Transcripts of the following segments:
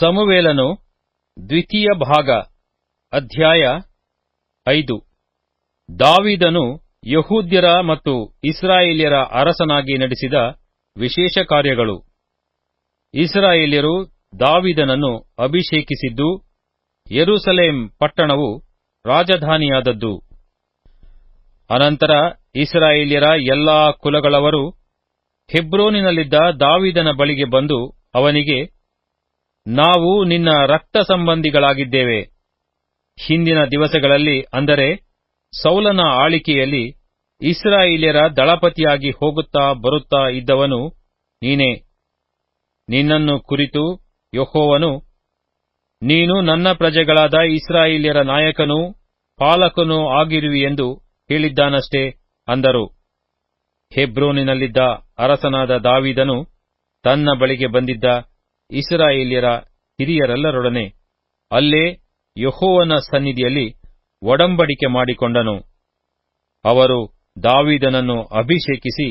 ಸಮುವೇಲನು ದ್ವಿತೀಯ ಭಾಗ, ಅಧ್ಯಾಯ ಐದು. ದಾವಿದನು ಯಹೂದ್ಯರ ಮತ್ತು ಇಸ್ರಾಯೇಲ್ಯರ ಅರಸನಾಗಿ ನಡೆಸಿದ ವಿಶೇಷ ಕಾರ್ಯಗಳು. ಇಸ್ರಾಯೇಲ್ಯರು ದಾವಿದನನ್ನು ಅಭಿಷೇಕಿಸಿದ್ದು ಯೆರೂಸಲೇಂ ಪಟ್ಟಣವು ರಾಜಧಾನಿಯಾದದ್ದು. ಅನಂತರ ಇಸ್ರಾಯೇಲ್ಯರ ಎಲ್ಲಾ ಕುಲಗಳವರು ಹೆಬ್ರೋನಿನಲ್ಲಿದ್ದ ದಾವಿದನ ಬಳಿಗೆ ಬಂದು ಅವನಿಗೆ ನಾವು ನಿನ್ನ ರಕ್ತ ಸಂಬಂಧಿಗಳಾಗಿದ್ದೇವೆ. ಹಿಂದಿನ ದಿವಸಗಳಲ್ಲಿ, ಅಂದರೆ ಸೌಲನ ಆಳಿಕೆಯಲ್ಲಿ, ಇಸ್ರಾಯೇಲ್ಯರ ದಳಪತಿಯಾಗಿ ಹೋಗುತ್ತಾ ಬರುತ್ತಾ ಇದ್ದವನು ನೀನೇ. ನಿನ್ನನ್ನು ಕುರಿತು ಯೆಹೋವನು, ನೀನು ನನ್ನ ಪ್ರಜೆಗಳಾದ ಇಸ್ರಾಯೇಲ್ಯರ ನಾಯಕನೂ ಪಾಲಕನೂ ಆಗಿರುವಿ ಎಂದು ಹೇಳಿದ್ದಾನಷ್ಟೇ ಅಂದರು. ಹೆಬ್ರೋನಿನಲ್ಲಿದ್ದ ಅರಸನಾದ ದಾವಿದನು ತನ್ನ ಬಳಿಗೆ ಬಂದಿದ್ದ ಇಸ್ರಾಯೇಲ್ಯರ ಹಿರಿಯರೆಲ್ಲರೊಡನೆ ಅಲ್ಲೇ ಯಹೋವನ ಸನ್ನಿಧಿಯಲ್ಲಿ ಒಡಂಬಡಿಕೆ ಮಾಡಿಕೊಂಡನು. ಅವರು ದಾವಿದನನ್ನು ಅಭಿಷೇಕಿಸಿ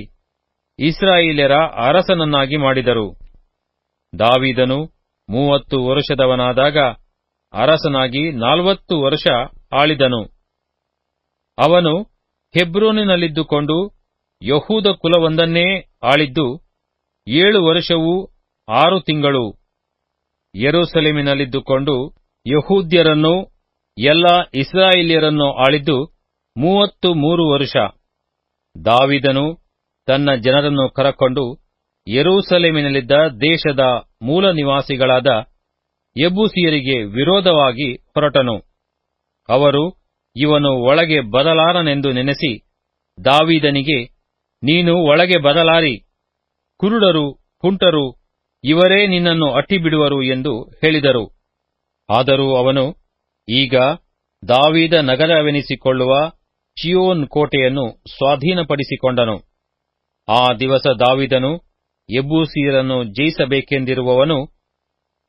ಇಸ್ರಾಯೇಲ್ಯರ ಅರಸನನ್ನಾಗಿ ಮಾಡಿದರು. ದಾವಿದನು ಮೂವತ್ತು ವರುಷದವನಾದಾಗ ಅರಸನಾಗಿ ನಾಲ್ವತ್ತು ವರ್ಷ ಆಳಿದನು. ಅವನು ಹೆಬ್ರೋನಿನಲ್ಲಿದ್ದುಕೊಂಡು ಯಹೂದ ಕುಲವೊಂದನ್ನೇ ಆಳಿದ್ದು ಏಳು ವರ್ಷವೂ ಆರು ತಿಂಗಳು ಯೆರೂಸಲೇಮಿನಲ್ಲಿದ್ದುಕೊಂಡು ಯಹೂದ್ಯರನ್ನು, ಎಲ್ಲ ಇಸ್ರಾಯೇಲಿಯರನ್ನು ಆಳಿದ್ದು ಮೂವತ್ತು ಮೂರು ವರುಷ. ದಾವಿದನು ತನ್ನ ಜನರನ್ನು ಕರಕೊಂಡು ಯೆರೂಸಲೇಮಿನಲ್ಲಿದ್ದ ದೇಶದ ಮೂಲ ನಿವಾಸಿಗಳಾದ ಯಬೂಸಿಯರಿಗೆ ವಿರೋಧವಾಗಿ ಹೊರಟನು. ಅವರು, ಇವನು ಒಳಗೆ ಬದಲಾರನೆಂದು ನೆನೆಸಿ, ದಾವಿದನಿಗೆ, ನೀನು ಒಳಗೆ ಬದಲಾರಿ ಕುರುಡರು, ಕುಂಟರು ಇವರೇ ನಿನ್ನನ್ನು ಅಟ್ಟಿಬಿಡುವರು ಎಂದು ಹೇಳಿದರು. ಆದರೂ ಅವನು, ಈಗ ದಾವಿದ ನಗರವೆನಿಸಿಕೊಳ್ಳುವ ಚಿಯೋನ್ ಕೋಟೆಯನ್ನು ಸ್ವಾಧೀನಪಡಿಸಿಕೊಂಡನು. ಆ ದಿವಸ ದಾವಿದನು ಎಬ್ಬೂಸಿಯರನ್ನು ಜಯಿಸಬೇಕೆಂದಿರುವವನು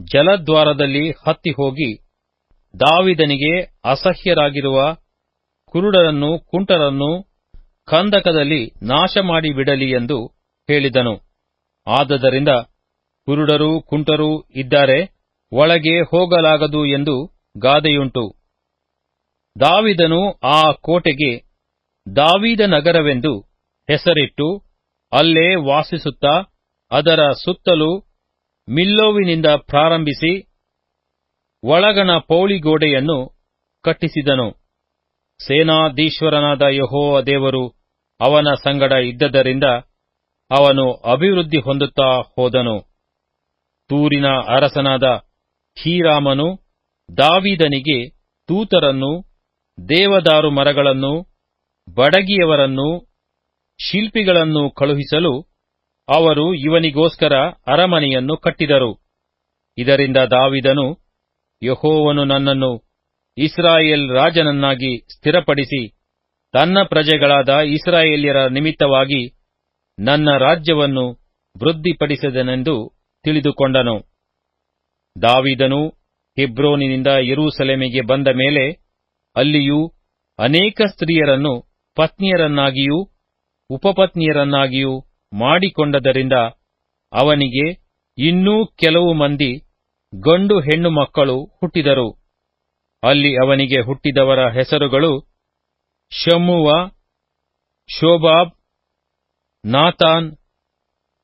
ಜಲದ್ವಾರದಲ್ಲಿ ಹತ್ತಿ ಹೋಗಿ ದಾವಿದನಿಗೆ ಅಸಹ್ಯರಾಗಿರುವ ಕುರುಡರನ್ನು ಕುಂಟರನ್ನು ಕಂದಕದಲ್ಲಿ ನಾಶ ಮಾಡಿಬಿಡಲಿ ಎಂದು ಹೇಳಿದನು. ಆದದರಿಂದ ಕುರುಡರೂ, ಕುಂಟರೂ ಇದ್ದಾರೆ, ಒಳಗೆ ಹೋಗಲಾಗದು ಎಂದು ಗಾದೆಯುಂಟು. ದಾವಿದನು ಆ ಕೋಟೆಗೆ ದಾವಿದ ನಗರವೆಂದು ಹೆಸರಿಟ್ಟು, ಅಲ್ಲೇ ವಾಸಿಸುತ್ತಾ, ಅದರ ಸುತ್ತಲೂ ಮಿಲ್ಲೋವಿನಿಂದ ಪ್ರಾರಂಭಿಸಿ, ಒಳಗಣ ಪೌಳಿಗೋಡೆಯನ್ನು ಕಟ್ಟಿಸಿದನು. ಸೇನಾಧೀಶ್ವರನಾದ ಯಹೋವ ದೇವರು ಅವನ ಸಂಗಡ ಇದ್ದದರಿಂದ ಅವನು ಅಭಿವೃದ್ಧಿ ಹೊಂದುತ್ತಾ ಹೋದನು. ತೂರಿನ ಅರಸನಾದ ಹೀರಾಮನು ದಾವಿದನಿಗೆ ತೂತರನ್ನು, ದೇವದಾರು ಮರಗಳನ್ನು, ಬಡಗಿಯವರನ್ನು, ಶಿಲ್ಪಿಗಳನ್ನು ಕಳುಹಿಸಲು ಅವರು ಇವನಿಗೋಸ್ಕರ ಅರಮನೆಯನ್ನು ಕಟ್ಟಿದರು. ಇದರಿಂದ ದಾವಿದನು, ಯಹೋವನು ನನ್ನನ್ನು ಇಸ್ರಾಯೇಲ್ ರಾಜನನ್ನಾಗಿ ಸ್ಥಿರಪಡಿಸಿ ತನ್ನ ಪ್ರಜೆಗಳಾದ ಇಸ್ರಾಯೇಲ್ಯರ ನಿಮಿತ್ತವಾಗಿ ನನ್ನ ರಾಜ್ಯವನ್ನು ವೃದ್ಧಿಪಡಿಸಿದನೆಂದು ತಿಳಿದುಕೊಂಡನು. ದಾವಿದನು ಹೆಬ್ರೋನಿನಿಂದ ಯೆರೂಸಲೇಮಿಗೆ ಬಂದ ಮೇಲೆ ಅಲ್ಲಿಯೂ ಅನೇಕ ಸ್ತ್ರೀಯರನ್ನು ಪತ್ನಿಯರನ್ನಾಗಿಯೂ ಉಪಪತ್ನಿಯರನ್ನಾಗಿಯೂ ಮಾಡಿಕೊಂಡದರಿಂದ ಅವನಿಗೆ ಇನ್ನೂ ಕೆಲವು ಮಂದಿ ಗಂಡು ಹೆಣ್ಣು ಮಕ್ಕಳು ಹುಟ್ಟಿದರು. ಅಲ್ಲಿ ಅವನಿಗೆ ಹುಟ್ಟಿದವರ ಹೆಸರುಗಳು Shammua, Shobab, Nathan,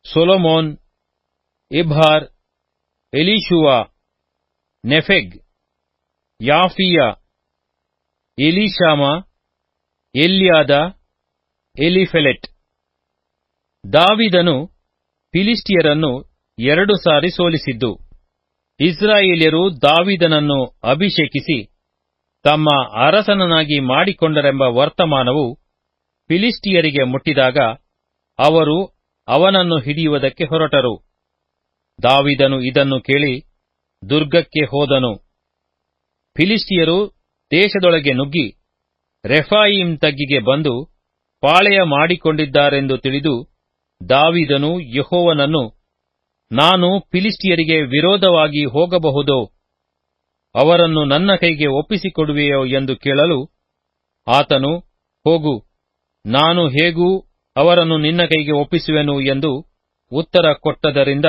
Solomon Ibhar Elishua, Nepheg, Japhia, Elishama, Eliada, Eliphelet. ದಾವಿದನು ಫಿಲಿಸ್ಟಿಯರನ್ನು ಎರಡು ಸಾರಿ ಸೋಲಿಸಿದ್ದು. ಇಸ್ರಾಯೇಲ್ಯರು ದಾವಿದನನ್ನು ಅಭಿಷೇಕಿಸಿ ತಮ್ಮ ಅರಸನನಾಗಿ ಮಾಡಿಕೊಂಡರೆಂಬ ವರ್ತಮಾನವು ಫಿಲಿಸ್ಟಿಯರಿಗೆ ಮುಟ್ಟಿದಾಗ ಅವರು ಅವನನ್ನು ಹಿಡಿಯುವುದಕ್ಕೆ ಹೊರಟರು. ದಾವಿದನು ಇದನ್ನು ಕೇಳಿ ದುರ್ಗಕ್ಕೆ ಹೋದನು. ಫಿಲಿಸ್ಟಿಯರು ದೇಶದೊಳಗೆ ನುಗ್ಗಿ ರೆಫಾಯಿಂ ತಗ್ಗಿಗೆ ಬಂದು ಪಾಳೆಯ ಮಾಡಿಕೊಂಡಿದ್ದಾರೆಂದು ತಿಳಿದು ದಾವಿದನು ಯಹೋವನನ್ನು, ನಾನು ಫಿಲಿಸ್ಟಿಯರಿಗೆ ವಿರೋಧವಾಗಿ ಹೋಗಬಹುದೋ, ಅವರನ್ನು ನನ್ನ ಕೈಗೆ ಒಪ್ಪಿಸಿಕೊಡುವೆಯೋ ಎಂದು ಕೇಳಲು ಆತನು, ಹೋಗು, ನಾನು ಹೇಗೂ ಅವರನ್ನು ನಿನ್ನ ಕೈಗೆ ಒಪ್ಪಿಸುವೆನು ಎಂದು ಉತ್ತರ ಕೊಟ್ಟದರಿಂದ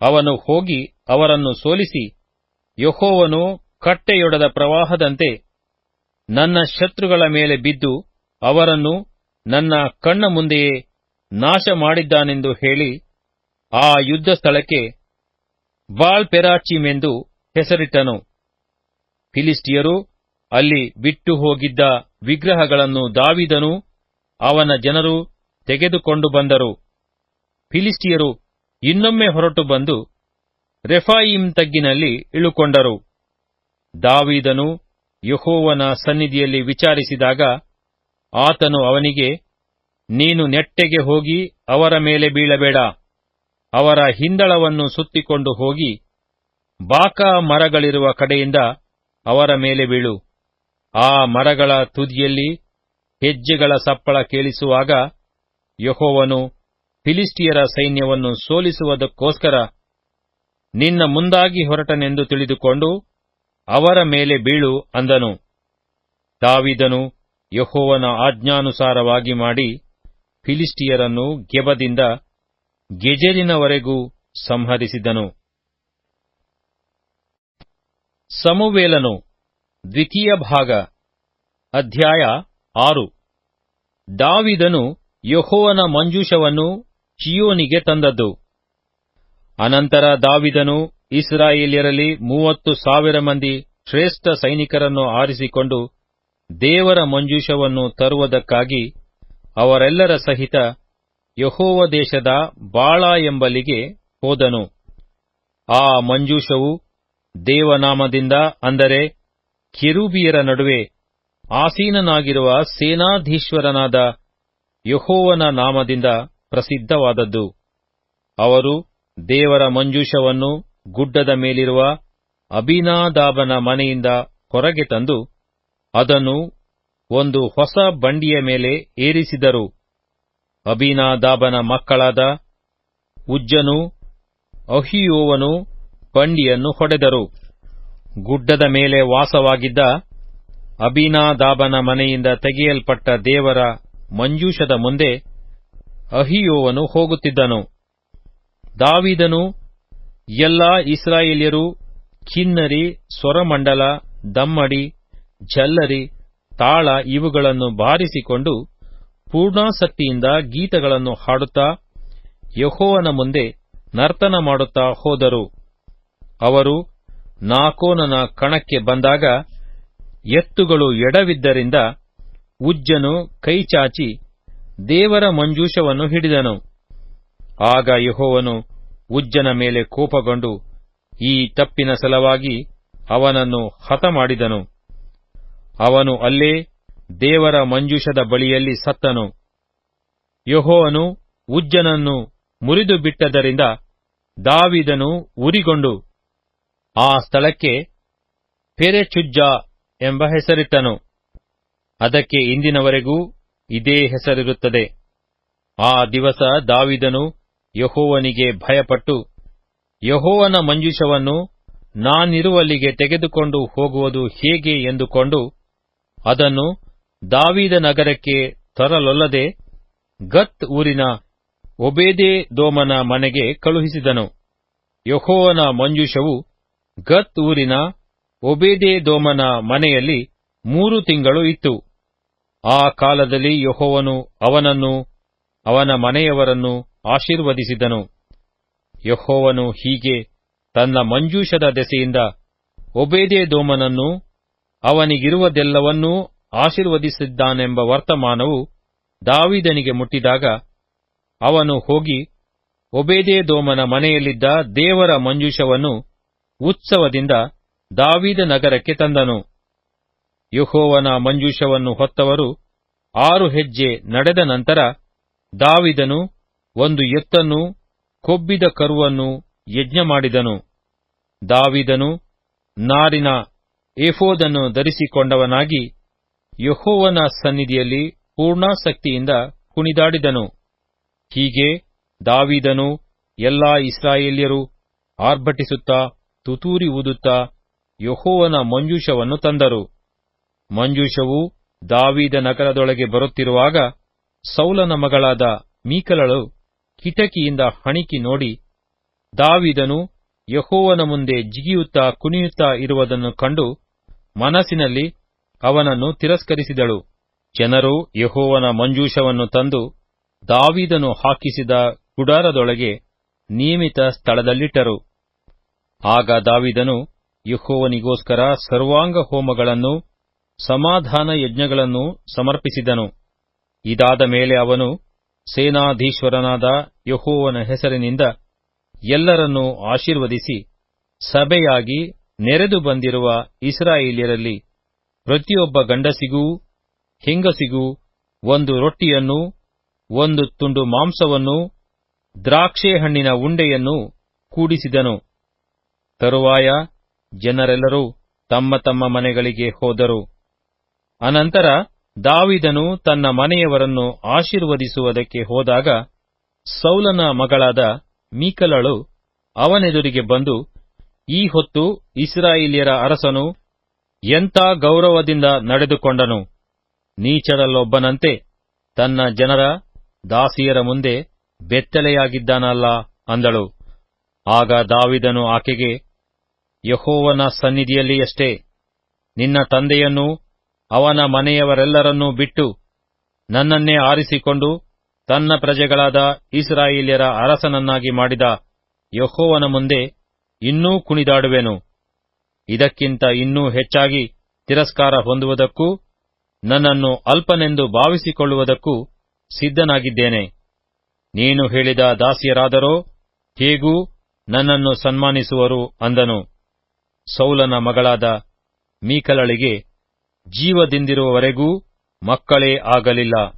ಅವನು ಹೋಗಿ ಅವರನ್ನು ಸೋಲಿಸಿ, ಯಹೋವನು ಕಟ್ಟೆಯೊಡೆದ ಪ್ರವಾಹದಂತೆ ನನ್ನ ಶತ್ರುಗಳ ಮೇಲೆ ಬಿದ್ದು ಅವರನ್ನು ನನ್ನ ಕಣ್ಣ ಮುಂದೆಯೇ ನಾಶ ಮಾಡಿದ್ದಾನೆಂದು ಹೇಳಿ ಆ ಯುದ್ಧ ಸ್ಥಳಕ್ಕೆ ಬಾಳ್ ಪೆರಾಚಿಮೆಂದು ಹೆಸರಿಟ್ಟನು. ಫಿಲಿಸ್ಟಿಯರು ಅಲ್ಲಿ ಬಿಟ್ಟು ಹೋಗಿದ್ದ ವಿಗ್ರಹಗಳನ್ನು ದಾವಿದನು ಅವನ ಜನರು ತೆಗೆದುಕೊಂಡು ಬಂದರು. ಫಿಲಿಸ್ಟಿಯರು ಇನ್ನೊಮ್ಮೆ ಹೊರಟು ಬಂದು ರೆಫಾಯಿಂ ತಗ್ಗಿನಲ್ಲಿ ಇಳುಕೊಂಡರು. ದಾವೀದನು ಯಹೋವನ ಸನ್ನಿಧಿಯಲ್ಲಿ ವಿಚಾರಿಸಿದಾಗ ಆತನು ಅವನಿಗೆ, ನೀನು ನೆಟ್ಟೆಗೆ ಹೋಗಿ ಅವರ ಮೇಲೆ ಬೀಳಬೇಡ. ಅವರ ಹಿಂದಳವನ್ನು ಸುತ್ತಿಕೊಂಡು ಹೋಗಿ ಬಾಕಾ ಮರಗಳಿರುವ ಕಡೆಯಿಂದ ಅವರ ಮೇಲೆ ಬೀಳು. ಆ ಮರಗಳ ತುದಿಯಲ್ಲಿ ಹೆಜ್ಜೆಗಳ ಸಪ್ಪಳ ಕೇಳಿಸುವಾಗ ಯೆಹೋವನು ಫಿಲಿಸ್ಟಿಯರ ಸೈನ್ಯವನ್ನು ಸೋಲಿಸುವುದಕ್ಕೋಸ್ಕರ ನಿನ್ನ ಮುಂದಾಗಿ ಹೊರಟನೆಂದು ತಿಳಿದುಕೊಂಡು ಅವರ ಮೇಲೆ ಬೀಳು ಅಂದನು. ದಾವಿದನು ಯೆಹೋವನ ಆಜ್ಞಾನುಸಾರವಾಗಿ ಮಾಡಿ ಫಿಲಿಸ್ಟಿಯರನ್ನು ಗೆಬದಿಂದ ಗೆಜೆರಿನವರೆಗೂ ಸಂಹರಿಸಿದನು. ಸಮುವೇಲನು ದ್ವಿತೀಯ ಭಾಗ, ಅಧ್ಯಾಯ ಆರು. ದಾವಿದನು ಯೆಹೋವನ ಮಂಜೂಷವನ್ನು ಚಿಯೋನಿಗೆ ತಂದದ್ದು. ಅನಂತರ ದಾವಿದನು ಇಸ್ರಾಯೇಲ್ಯರಲ್ಲಿ ಮೂವತ್ತು ಸಾವಿರ ಮಂದಿ ಶ್ರೇಷ್ಠ ಸೈನಿಕರನ್ನು ಆರಿಸಿಕೊಂಡು ದೇವರ ಮಂಜೂಷವನ್ನು ತರುವುದಕ್ಕಾಗಿ ಅವರೆಲ್ಲರ ಸಹಿತ ಯಹೋವ ದೇಶದ ಬಾಳ ಎಂಬಲಿಗೆ ಹೋದನು. ಆ ಮಂಜೂಷವು ದೇವನಾಮದಿಂದ ಅಂದರೆ ಕಿರುಬಿಯರ ನಡುವೆ ಆಸೀನನಾಗಿರುವ ಸೇನಾಧೀಶ್ವರನಾದ ಯಹೋವನ ನಾಮದಿಂದ ಪ್ರಸಿದ್ಧವಾದದ್ದು. ಅವರು ದೇವರ ಮಂಜೂಷವನ್ನು ಗುಡ್ಡದ ಮೇಲಿರುವ ಅಭಿನಾದಾಬನ ಮನೆಯಿಂದ ಹೊರಗೆ ತಂದು ಅದನ್ನು ಒಂದು ಹೊಸ ಬಂಡಿಯ ಮೇಲೆ ಏರಿಸಿದರು. ಅಭಿನಾದಾಬನ ಮಕ್ಕಳಾದ ಉಜ್ಜನು ಅಹಿಯೋವನು ಬಂಡಿಯನ್ನು ಹೊಡೆದರು. ಗುಡ್ಡದ ಮೇಲೆ ವಾಸವಾಗಿದ್ದ ಅಭಿನಾದಾಬನ ಮನೆಯಿಂದ ತೆಗೆಯಲ್ಪಟ್ಟ ದೇವರ ಮಂಜೂಷದ ಮುಂದೆ ಅಹಿಯೋವನು ಹೋಗುತ್ತಿದ್ದನು. ದಾವಿದನು ಎಲ್ಲಾ ಇಸ್ರಾಯೇಲ್ಯರು ಕಿನ್ನರಿ, ಸ್ವರಮಂಡಲ, ದಮ್ಮಡಿ, ಜಲ್ಲರಿ, ತಾಳ ಇವುಗಳನ್ನು ಬಾರಿಸಿಕೊಂಡು ಪೂರ್ಣಾಸಕ್ತಿಯಿಂದ ಗೀತಗಳನ್ನು ಹಾಡುತ್ತಾ ಯಹೋವನ ಮುಂದೆ ನರ್ತನ ಮಾಡುತ್ತಾ ಹೋದರು. ಅವರು ನಾಕೋನನ ಕಣಕ್ಕೆ ಬಂದಾಗ ಎತ್ತುಗಳು ಎಡವಿದ್ದರಿಂದ ಉಜ್ಜನು ಕೈಚಾಚಿ ದೇವರ ಮಂಜೂಷವನ್ನು ಹಿಡಿದನು. ಆಗ ಯಹೋವನು ಉಜ್ಜನ ಮೇಲೆ ಕೋಪಗೊಂಡು ಈ ತಪ್ಪಿನ ಸಲವಾಗಿ ಅವನನ್ನು ಹತ ಮಾಡಿದನು ಅವನು ಅಲ್ಲೇ ದೇವರ ಮಂಜೂಷದ ಬಳಿಯಲ್ಲಿ ಸತ್ತನು. ಯಹೋವನು ಉಜ್ಜನನ್ನು ಮುರಿದು ಬಿಟ್ಟದರಿಂದ ದಾವಿದನು ಉರಿಗೊಂಡು ಆ ಸ್ಥಳಕ್ಕೆ ಪೆರೆಚುಜ್ಜ ಎಂಬ ಹೆಸರಿಟ್ಟನು. ಅದಕ್ಕೆ ಇಂದಿನವರೆಗೂ ಇದೇ ಹೆಸರಿರುತ್ತದೆ. ಆ ದಿವಸ ದಾವಿದನು ಯಹೋವನಿಗೆ ಭಯಪಟ್ಟು, ಯಹೋವನ ಮಂಜೂಷವನ್ನು ನಾನಿರುವಲ್ಲಿಗೆ ತೆಗೆದುಕೊಂಡು ಹೋಗುವುದು ಹೇಗೆ ಎಂದುಕೊಂಡು, ಅದನ್ನು ದಾವಿದ ನಗರಕ್ಕೆ ತರಲೊಲ್ಲದೆ ಗತ್ ಊರಿನ ಒಬೇದೆ ದೋಮನ ಮನೆಗೆ ಕಳುಹಿಸಿದನು. ಯಹೋವನ ಮಂಜೂಷವು ಗತ್ ಊರಿನ ಒಬೇದೆ ದೋಮನ ಮನೆಯಲ್ಲಿ ಮೂರು ತಿಂಗಳು ಇತ್ತು. ಆ ಕಾಲದಲ್ಲಿ ಯಹೋವನು ಅವನನ್ನು, ಅವನ ಮನೆಯವರನ್ನು ಆಶೀರ್ವದಿಸಿದನು. ಯಹೋವನು ಹೀಗೆ ತನ್ನ ಮಂಜೂಷದ ದೆಸೆಯಿಂದ ಒಬೇದೇ ದೋಮನನ್ನು ಅವನಿಗಿರುವುದೆಲ್ಲವನ್ನೂ ಆಶೀರ್ವದಿಸಿದ್ದಾನೆಂಬ ವರ್ತಮಾನವು ದಾವಿದನಿಗೆ ಮುಟ್ಟಿದಾಗ, ಅವನು ಹೋಗಿ ಒಬೇದೇ ದೋಮನ ಮನೆಯಲ್ಲಿದ್ದ ದೇವರ ಮಂಜೂಷವನ್ನು ಉತ್ಸವದಿಂದ ದಾವಿದ ನಗರಕ್ಕೆ ತಂದನು. ಯಹೋವನ ಮಂಜೂಷವನ್ನು ಹೊತ್ತವರು ಆರು ಹೆಜ್ಜೆ ನಡೆದ ನಂತರ ದಾವಿದನು ಒಂದು ಎತ್ತನ್ನು ಕೊಬ್ಬಿದ ಕರುವನ್ನು ಯಜ್ಞ ಮಾಡಿದನು ದಾವಿದನು ನಾರಿನ ಏಫೋದನ್ನು ಧರಿಸಿಕೊಂಡವನಾಗಿ ಯಹೋವನ ಸನ್ನಿಧಿಯಲ್ಲಿ ಪೂರ್ಣಾಸಕ್ತಿಯಿಂದ ಕುಣಿದಾಡಿದನು. ಹೀಗೆ ದಾವಿದನು ಎಲ್ಲಾ ಇಸ್ರಾಯೇಲ್ಯರು ಆರ್ಭಟಿಸುತ್ತಾ ತುತೂರಿ ಊದುತ್ತಾ ಯಹೋವನ ಮಂಜೂಷವನ್ನು ತಂದರು. ಮಂಜೂಷವು ದಾವಿದ ನಗರದೊಳಗೆ ಬರುತ್ತಿರುವಾಗ ಸೌಲನ ಮಗಳಾದ ಮೀಕಲಳು ಕಿಟಕಿಯಿಂದ ಹಣಿಕಿ ನೋಡಿ, ದಾವಿದನು ಯೆಹೋವನ ಮುಂದೆ ಜಿಗಿಯುತ್ತಾ ಕುಣಿಯುತ್ತಾ ಇರುವುದನ್ನು ಕಂಡು ಮನಸ್ಸಿನಲ್ಲಿ ಅವನನ್ನು ತಿರಸ್ಕರಿಸಿದಳು. ಜನರು ಯೆಹೋವನ ಮಂಜೂಷವನ್ನು ತಂದು ದಾವಿದನು ಹಾಕಿಸಿದ ಗುಡಾರದೊಳಗೆ ನಿಯಮಿತ ಸ್ಥಳದಲ್ಲಿಟ್ಟರು. ಆಗ ದಾವಿದನು ಯೆಹೋವನಿಗೋಸ್ಕರ ಸರ್ವಾಂಗ ಹೋಮಗಳನ್ನು ಸಮಾಧಾನ ಯಜ್ಞಗಳನ್ನು ಸಮರ್ಪಿಸಿದನು. ಇದಾದ ಮೇಲೆ ಅವನು ಸೇನಾಧೀಶ್ವರನಾದ ಯಹೋವನ ಹೆಸರಿನಿಂದ ಎಲ್ಲರನ್ನೂ ಆಶೀರ್ವದಿಸಿ ಸಭೆಯಾಗಿ ನೆರೆದು ಬಂದಿರುವ ಇಸ್ರಾಯೇಲಿಯರಲ್ಲಿ ಪ್ರತಿಯೊಬ್ಬ ಗಂಡಸಿಗೂ ಹೆಂಗಸಿಗೂ ಒಂದು ರೊಟ್ಟಿಯನ್ನು ಒಂದು ತುಂಡು ಮಾಂಸವನ್ನು ದ್ರಾಕ್ಷೆ ಹಣ್ಣಿನ ಉಂಡೆಯನ್ನು ಕೂಡಿಸಿದನು. ತರುವಾಯ ಜನರೆಲ್ಲರೂ ತಮ್ಮ ತಮ್ಮ ಮನೆಗಳಿಗೆ ಹೋದರು. ಅನಂತರ ದಾವಿದನು ತನ್ನ ಮನೆಯವರನ್ನು ಆಶೀರ್ವದಿಸುವುದಕ್ಕೆ ಹೋದಾಗ ಸೌಲನ ಮಗಳಾದ ಮೀಕಲಳು ಅವನೆದುರಿಗೆ ಬಂದು, ಈ ಹೊತ್ತು ಇಸ್ರಾಯೇಲ್ಯರ ಅರಸನು ಎಂಥ ಗೌರವದಿಂದ ನಡೆದುಕೊಂಡನು? ನೀಚರಲ್ಲೊಬ್ಬನಂತೆ ತನ್ನ ಜನರ ದಾಸಿಯರ ಮುಂದೆ ಬೆತ್ತಲೆಯಾಗಿದ್ದಾನಲ್ಲ? ಅಂದಳು. ಆಗ ದಾವಿದನು ಆಕೆಗೆ, ಯಹೋವನ ಸನ್ನಿಧಿಯಲ್ಲಿಯಷ್ಟೇ, ನಿನ್ನ ತಂದೆಯನ್ನೂ ಅವನ ಮನೆಯವರೆಲ್ಲರನ್ನೂ ಬಿಟ್ಟು ನನ್ನನ್ನೇ ಆರಿಸಿಕೊಂಡು ತನ್ನ ಪ್ರಜೆಗಳಾದ ಇಸ್ರಾಯೇಲ್ಯರ ಅರಸನನ್ನಾಗಿ ಮಾಡಿದ ಯಹೋವನ ಮುಂದೆ ಇನ್ನೂ ಕುಣಿದಾಡುವೆನು. ಇದಕ್ಕಿಂತ ಇನ್ನೂ ಹೆಚ್ಚಾಗಿ ತಿರಸ್ಕಾರ ಹೊಂದುವುದಕ್ಕೂ ನನ್ನನ್ನು ಅಲ್ಪನೆಂದು ಭಾವಿಸಿಕೊಳ್ಳುವುದಕ್ಕೂ ಸಿದ್ಧನಾಗಿದ್ದೇನೆ. ನೀನು ಹೇಳಿದ ದಾಸಿಯರಾದರೋ ಹೇಗೂ ನನ್ನನ್ನು ಸನ್ಮಾನಿಸುವರು ಅಂದನು. ಸೌಲನ ಮಗಳಾದ ಮೀಕಲಳಿಗೆ ಜೀವದಿಂದಿರುವವರೆಗೂ ಮಕ್ಕಳೇ ಆಗಲಿಲ್ಲ.